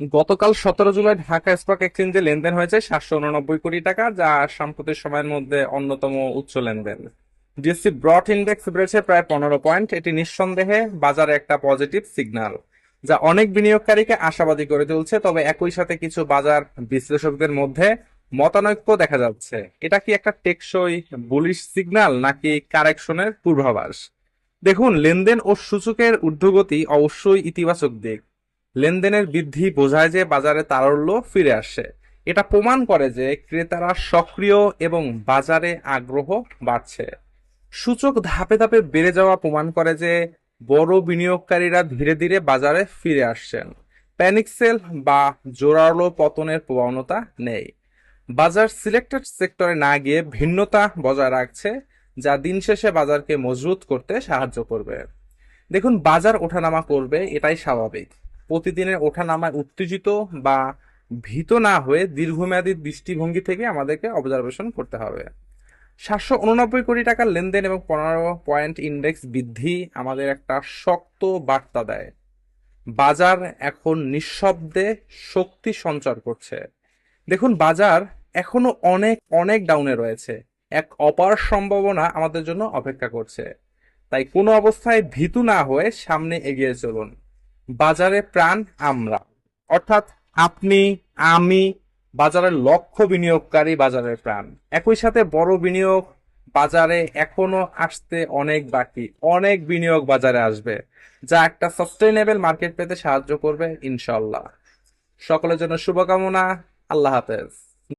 গতকাল সতেরো জুলাই ঢাকা স্টক এক্সচেঞ্জে লেনদেন হয়েছে সাতশো উননব্বই কোটি টাকা, যা সাম্প্রতিক সময়ের মধ্যে অন্যতম উচ্চ লেনদেন। ডিএসসি ব্রড ইন্ডেক্স বেড়েছে প্রায় পনেরো পয়েন্ট, এটি নিঃসন্দেহে বাজারে একটা পজিটিভ সিগন্যাল, যা অনেক বিনিয়োগকারীকে আশাবাদী করে তুলছে, তবে একই সাথে কিছু বাজার বিশ্লেষকদের মধ্যে মতানৈক্য দেখা যাচ্ছে। এটা কি একটা টেকসই বুলিশ সিগন্যাল, নাকি কারেকশনের পূর্বাভাস? দেখুন, লেনদেন ও সূচকের ঊর্ধ্বগতি অবশ্যই ইতিবাচক দিক। লেনদেনের বৃদ্ধি বোঝায় যে বাজারে তারল্য ফিরে আসছে এটা প্রমাণ করে যে ক্রেতারা সক্রিয় এবং বাজারে আগ্রহ বাড়ছে। সূচক ধাপে ধাপে বেড়ে যাওয়া প্রমাণ করে যে বড় বিনিয়োগকারীরা ধীরে ধীরে বাজারে ফিরে আসছেন। প্যানিক সেল বা জোরালো পতনের প্রবণতা নেই। বাজার সিলেক্টেড সেক্টরে না গিয়ে ভিন্নতা বজায় রাখছে, যা দিন শেষে বাজারকে মজবুত করতে সাহায্য করবে। দেখুন, বাজার ওঠানামা করবে, এটাই স্বাভাবিক। প্রতিদিনের ওঠা নামায় উত্তেজিত বা ভীত না হয়ে দীর্ঘমেয়াদী দৃষ্টিভঙ্গি থেকে আমাদেরকে অবজারভেশন করতে হবে। সাতশো উননব্বই কোটি টাকার লেনদেন এবং পনেরো পয়েন্ট ইন্ডেক্স বৃদ্ধি আমাদের একটা শক্ত বার্তা দেয়। বাজার এখন নিঃশব্দে শক্তি সঞ্চার করছে। দেখুন, বাজার এখনও অনেক অনেক ডাউনে রয়েছে। এক অপার সম্ভাবনা আমাদের জন্য অপেক্ষা করছে। তাই কোনো অবস্থায় ভীতু না হয়ে সামনে এগিয়ে চলুন। বাজারে প্রাণ আমরা। অর্থাৎ আপনি, আমি বাজারের লক্ষ্য বিনিয়োগকারী বাজারের প্রাণ। একই সাথে বড় বিনিয়োগ বাজারে এখনও আসতে অনেক বাকি, অনেক বিনিয়োগ বাজারে আসবে, যা একটা সাস্টেইনেবল মার্কেট পেতে সাহায্য করবে ইনশাল্লাহ। সকলের জন্য শুভকামনা, আল্লাহ হাফেজ।